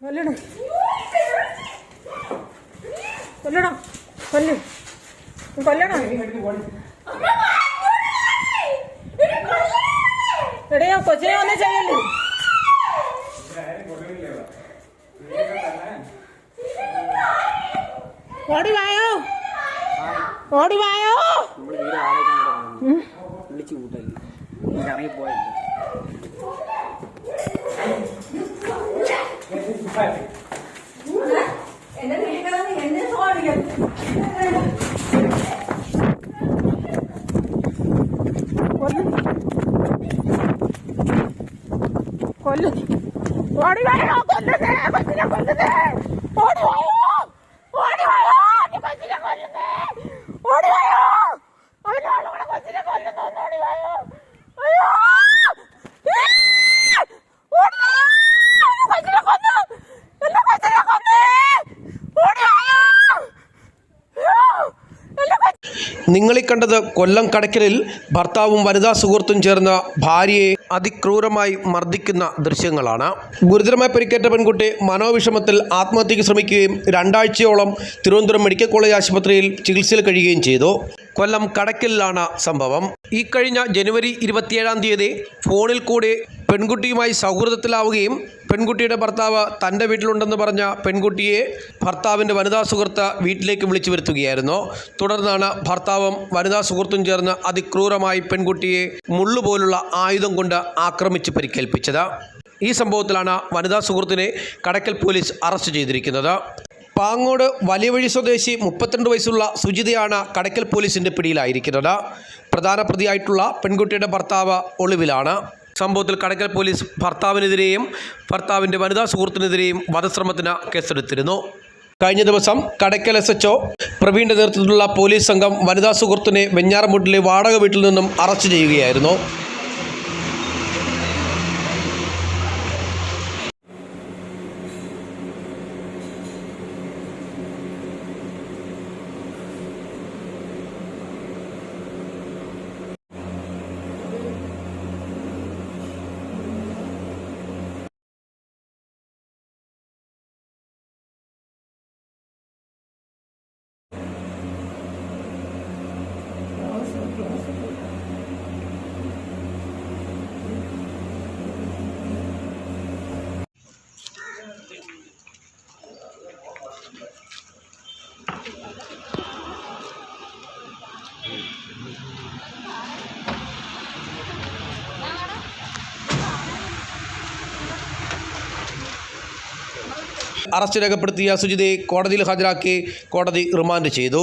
കൊല്ലണം. കൊല്ലണം. കൊല്ലു. കൊല്ലണം? എടയാ കൊച്ചിനെ ഒന്നും ചെയ്യല്ലേ? ഓടി വായോ? ഓടി വായോ? വിളിച്ചു കൂട്ടല്ലേ ഇറങ്ങിപ്പോയല്ലേ കൊല്ല്. കൊല്ല്. ഓടി വായോ കൊല്ലുന്നേ കൊച്ചിനെ കൊല്ലുന്നേ ഓടി വായോ ഓടി വായോ നീ കൊച്ചിനെ കൊല്ലുന്നേ ഓടി വായോ അവനോട് കൊച്ചിനെ കൊല്ലുന്നു ഒന്ന് ഓടി വായോ അയ്യോ ഏ! ഓടി വായോ എന്റെ കൊച്ചിനെ കൊന്നു എന്റെ കൊച്ചിനെ കൊന്നേ ഓടി വായോ അയ്യോ എന്റെ കൊച്ചിനെ നിങ്ങളീ കണ്ടത് കൊല്ലം കടയ്ക്കലിൽ ഭർത്താവും വനിതാ സുഹൃത്തും ചേർന്ന ഭാര്യയെ അതിക്രൂരമായി മർദ്ദിക്കുന്ന ദൃശ്യങ്ങളാണ്. ഗുരുതരമായി പരിക്കേറ്റ പെൺകുട്ടി മനോവിഷമത്തിൽ ആത്മഹത്യയ്ക്ക് ശ്രമിക്കുകയും രണ്ടാഴ്ചയോളം തിരുവനന്തപുരം മെഡിക്കൽ കോളേജ് ആശുപത്രിയിൽ ചികിത്സയിൽ കഴിയുകയും ചെയ്തു. കൊല്ലം കടക്കലിലാണ് സംഭവം. ഈ കഴിഞ്ഞ ജനുവരി ഇരുപത്തിയേഴാം തീയതി ഫോണിൽ കൂടി പെൺകുട്ടിയുമായി സൗഹൃദത്തിലാവുകയും പെൺകുട്ടിയുടെ ഭർത്താവ് തന്റെ വീട്ടിലുണ്ടെന്ന് പറഞ്ഞ പെൺകുട്ടിയെ ഭർത്താവിന്റെ വനിതാ സുഹൃത്ത് വീട്ടിലേക്ക് വിളിച്ചു വരുത്തുകയായിരുന്നു. തുടർന്നാണ് ഭർത്താവും വനിതാ സുഹൃത്തും ചേർന്ന് അതിക്രൂരമായി പെൺകുട്ടിയെ മുള്ളുപോലുള്ള ആയുധം കൊണ്ട് ആക്രമിച്ച് പരിക്കേൽപ്പിച്ചത്. ഈ സംഭവത്തിലാണ് വനിതാ സുഹൃത്തിനെ കടക്കൽ പോലീസ് അറസ്റ്റ് ചെയ്തിരിക്കുന്നത്. പാങ്ങോട് വലിയ വഴി സ്വദേശി മുപ്പത്തിരണ്ട് വയസ്സുള്ള സുജിതയാണ് കടക്കൽ പോലീസിന്റെ പിടിയിലായിരിക്കുന്നത്. പ്രധാന പ്രതിയായിട്ടുള്ള പെൺകുട്ടിയുടെ ഭർത്താവ് ഒളിവിലാണ്. സംഭവത്തിൽ കടക്കൽ പോലീസ് ഭർത്താവിനെതിരെയും ഭർത്താവിന്റെ വനിതാ സുഹൃത്തിനെതിരെയും വധശ്രമത്തിന് കേസെടുത്തിരുന്നു. കഴിഞ്ഞ ദിവസം കടക്കൽ എസ് എച്ച് പ്രവീണിന്റെ നേതൃത്വത്തിലുള്ള പോലീസ് സംഘം വനിതാ സുഹൃത്തിനെ വെഞ്ഞാറമുട്ടിലെ വാടക വീട്ടിൽ നിന്നും അറസ്റ്റ് ചെയ്യുകയായിരുന്നു. അറസ്റ്റ് രേഖപ്പെടുത്തിയ സുജിതയെ കോടതിയിൽ ഹാജരാക്കി കോടതി റിമാൻഡ് ചെയ്തു.